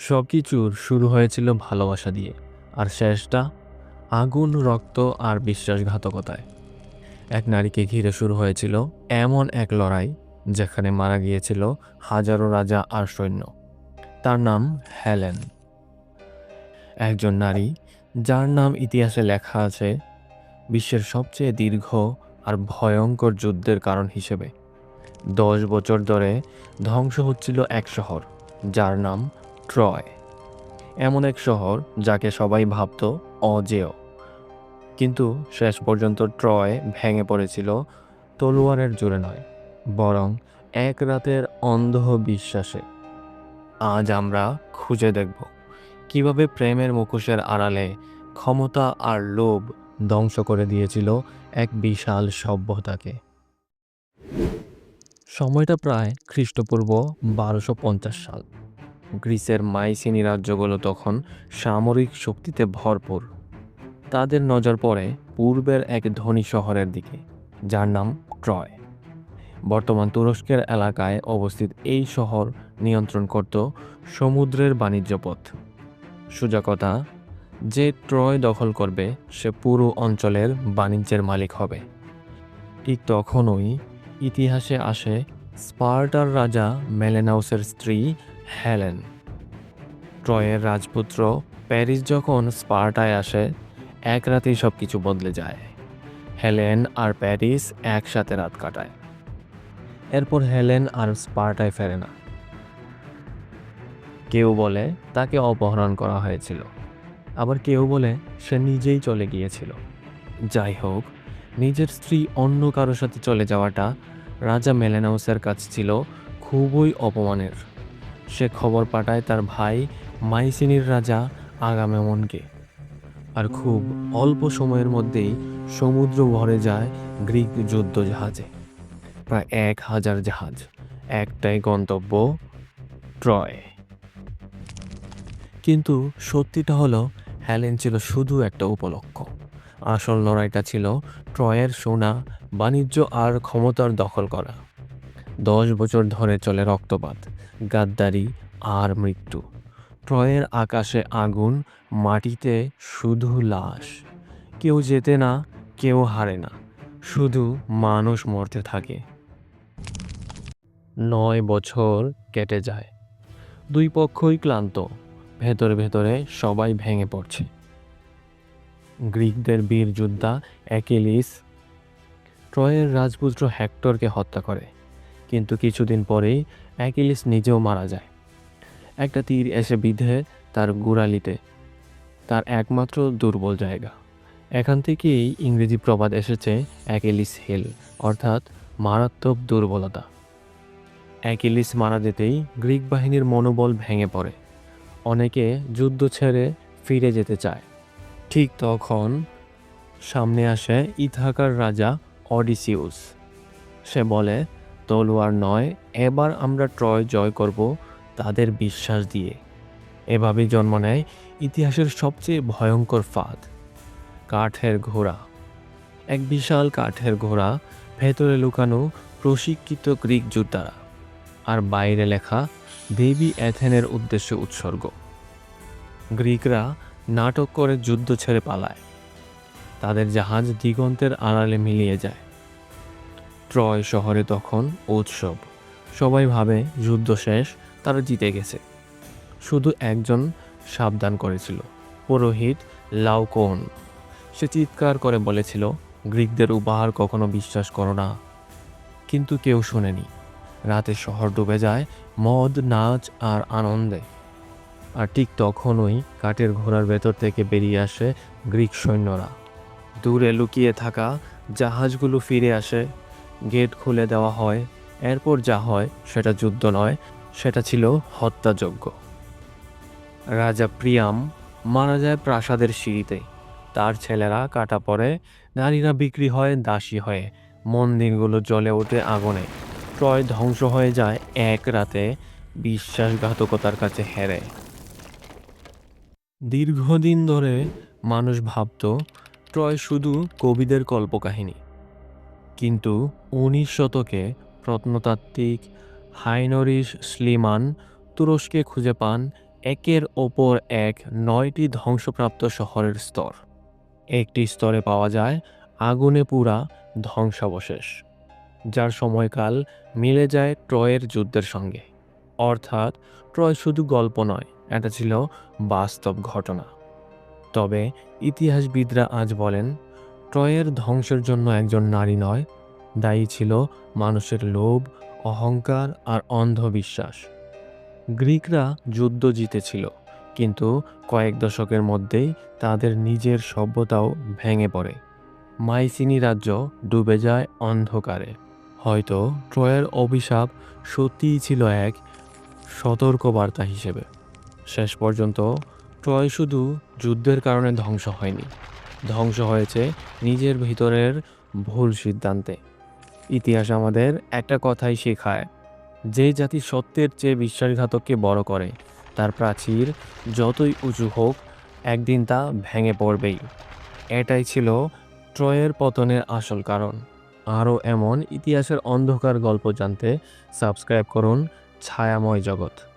সব কিছুর শুরু হয়েছিল ভালোবাসা দিয়ে, আর শেষটা আগুন, রক্ত আর বিশ্বাসঘাতকতায়। এক নারীকে ঘিরে শুরু হয়েছিল এমন এক লড়াই, যেখানে মারা গিয়েছিল হাজারো রাজা আর সৈন্য। তার নাম হেলেন। একজন নারী, যার নাম ইতিহাসে লেখা আছে, বিশ্বের সবচেয়ে দীর্ঘ আর ভয়ঙ্কর যুদ্ধের কারণ হিসেবে। দশ বছর ধরে ধ্বংস হচ্ছিল এক শহর, যার নাম ট্রয় এমন এক শহর যাকে সবাই ভাবত অজেয়। কিন্তু শেষ পর্যন্ত ট্রয় ভেঙে পড়েছিল তলোয়ারের জোরে নয়, বরং এক রাতের অন্ধ বিশ্বাসে। আজ আমরা খুঁজে দেখব কীভাবে প্রেমের মুখোশের আড়ালে ক্ষমতা আর লোভ ধ্বংস করে দিয়েছিল এক বিশাল সভ্যতাকে। সময়টা প্রায় খ্রিস্টপূর্ব বারোশো সাল। গ্রিসের মাইসিনি রাজ্যগুলো তখন সামরিক শক্তিতে ভরপুর। তাদের নজর পড়ে পূর্বের এক ধনী শহরের দিকে, যার নাম ট্রয়। বর্তমান তুরস্কের এলাকায় অবস্থিত এই শহর নিয়ন্ত্রণ করত সমুদ্রের বাণিজ্য পথ। সোজা কথা, যে ট্রয় দখল করবে, সে পুরো অঞ্চলের বাণিজ্যের মালিক হবে। ঠিক তখনই ইতিহাসে আসে স্পার্টার রাজা মেলেনাউসের স্ত্রী হেলেন। ট্রয়ের রাজপুত্র প্যারিস যখন স্পার্টায় আসে, এক রাতেই সব কিছু বদলে যায়। হেলেন আর প্যারিস একসাথে রাত কাটায়। এরপর হেলেন আর স্পার্টায় ফেরে না। কেউ বলে তাকে অপহরণ করা হয়েছিল। আবার কেউ বলে সে নিজেই চলে গিয়েছিল। যাই হোক, নিজের স্ত্রী অন্য কারোর সাথে চলে যাওয়াটা রাজা মেলেনাউসের কাছ ছিল খুবই অপমানের। সে খবর পাঠায় তার ভাই মাইসিনির রাজা আগামেমনকে। আর খুব অল্প সময়ের মধ্যেই সমুদ্র ভরে যায় গ্রিক যুদ্ধ জাহাজে প্রায় এক হাজার জাহাজ, একটাই গন্তব্য ট্রয়। কিন্তু সত্যিটা হলো হ্যালেন ছিল শুধু একটা উপলক্ষ। আসল লড়াইটা ছিল ট্রয়ের সোনা, বাণিজ্য আর ক্ষমতার দখল করা। দশ বছর ধরে চলে রক্তপাত, গাদ্দারি আর মৃত্যু। ট্রয়ের আকাশে আগুন, মাটিতে শুধু লাশ। কেউ যেতে না, কেউ হারে না, শুধু মানুষ মরতে থাকে। নয় বছর কেটে যায়। দুই পক্ষই ক্লান্ত, ভেতরে ভেতরে সবাই ভেঙে পড়ছে। গ্রিকদের বীর যোদ্ধা অ্যাকিলিস ট্রয়ের রাজপুত্র হেক্টরকে হত্যা করে। কিন্তু কিছুদিন পরেই অ্যাকিলিস নিজেও মারা যায়। একটা তীর এসে বিধে তার গোড়ালিতে। তার একমাত্র দুর্বল জায়গা। এখান থেকেই ইংরেজি প্রবাদ এসেছে অ্যাকিলিস হিল, অর্থাৎ মারাত্মক দুর্বলতা। অ্যাকিলিস মারা যেতেই গ্রিক বাহিনীর মনোবল ভেঙে পড়ে। অনেকে যুদ্ধ ছেড়ে ফিরে যেতে চায়। ঠিক তখন সামনে আসে ইথাকার রাজা অডিসিউস। সে বলে তলোয়ার নয়, এবার আমরা ট্রয় জয় করব তাদের বিশ্বাস দিয়ে। এভাবে জন্ম নেয় ইতিহাসের সবচেয়ে ভয়ঙ্কর ফাঁদ, কাঠের ঘোড়া। এক বিশাল কাঠের ঘোড়া ভেতরে লুকানো প্রশিক্ষিত গ্রিক যোদ্ধারা আর বাইরে লেখা দেবী অ্যাথেনের উদ্দেশ্যে উৎসর্গ। গ্রিকরা নাটক করে যুদ্ধ ছেড়ে পালায়। তাদের জাহাজ দিগন্তের আড়ালে মিলিয়ে যায়। ট্রয় শহরে তখন উৎসব। সবাই ভাবে যুদ্ধ শেষ, তারা জিতে গেছে। শুধু একজন সাবধান করেছিল, পুরোহিত লাউকোন সে চিৎকার করে বলেছিল, গ্রিকদের উপহার কখনো বিশ্বাস করো না। কিন্তু কেউ শোনেনি। রাতে শহর ডুবে যায় মদ, নাচ আর আনন্দে। আর ঠিক তখনই কাঠের ঘোড়ার ভেতর থেকে বেরিয়ে আসে গ্রিক সৈন্যরা। দূরে লুকিয়ে থাকা জাহাজগুলো ফিরে আসে। গেট খুলে দেওয়া হয়। এরপর যা হয়, সেটা যুদ্ধ নয়, সেটা ছিল হত্যাযজ্ঞ। রাজা প্রিয়াম মারা যায় প্রাসাদের সিঁড়িতে। তার ছেলেরা কাটা পড়ে, নারীরা বিক্রি হয়, দাসী হয়ে। মন্দিরগুলো জ্বলে ওঠে আগুনে। ট্রয় ধ্বংস হয়ে যায় এক রাতে, বিশ্বাসঘাতকতার কাছে হেরে। দীর্ঘদিন ধরে মানুষ ভাবত ট্রয় শুধু কবিদের কল্পকাহিনী। কিন্তু উনিশ শতকে প্রত্নতাত্ত্বিক হাইনরিস স্লিমান তুরস্কে খুঁজে পান একের ওপর এক নয়টি ধ্বংসপ্রাপ্ত শহরের স্তর। একটি স্তরে পাওয়া যায় আগুনে পুরা ধ্বংসাবশেষ, যার সময়কাল মিলে যায় ট্রয়ের যুদ্ধের সঙ্গে। অর্থাৎ ট্রয় শুধু গল্প নয়, এটা ছিল বাস্তব ঘটনা। তবে ইতিহাসবিদরা আজ বলেন ট্রয়ের ধ্বংসের জন্য একজন নারী নয়, দায়ী ছিল মানুষের লোভ, অহংকার আর অন্ধবিশ্বাস। গ্রিকরা যুদ্ধ জিতেছিল, কিন্তু কয়েক দশকের মধ্যেই তাদের নিজের সভ্যতাও ভেঙে পড়ে। মাইসিনি রাজ্য ডুবে যায় অন্ধকারে। হয়তো ট্রয়ের অভিশাপ সত্যিই ছিল এক সতর্কবার্তা হিসেবে। শেষ পর্যন্ত ট্রয় শুধু যুদ্ধের কারণে ধ্বংস হয়নি। ধ্বংস হয়েছে নিজের ভিতরের ভুল সিদ্ধান্তে। ইতিহাস আমাদের একটা কথাই শেখায়, যে জাতি সত্যের চেয়ে বিশ্বাসঘাতককে বড় করে, তার প্রাচীর যতই উঁচু হোক, একদিন তা ভেঙে পড়বেই। এটাই ছিল ট্রয়ের পতনের আসল কারণ। আরও এমন ইতিহাসের অন্ধকার গল্প জানতে সাবস্ক্রাইব করুন ছায়াময় জগৎ।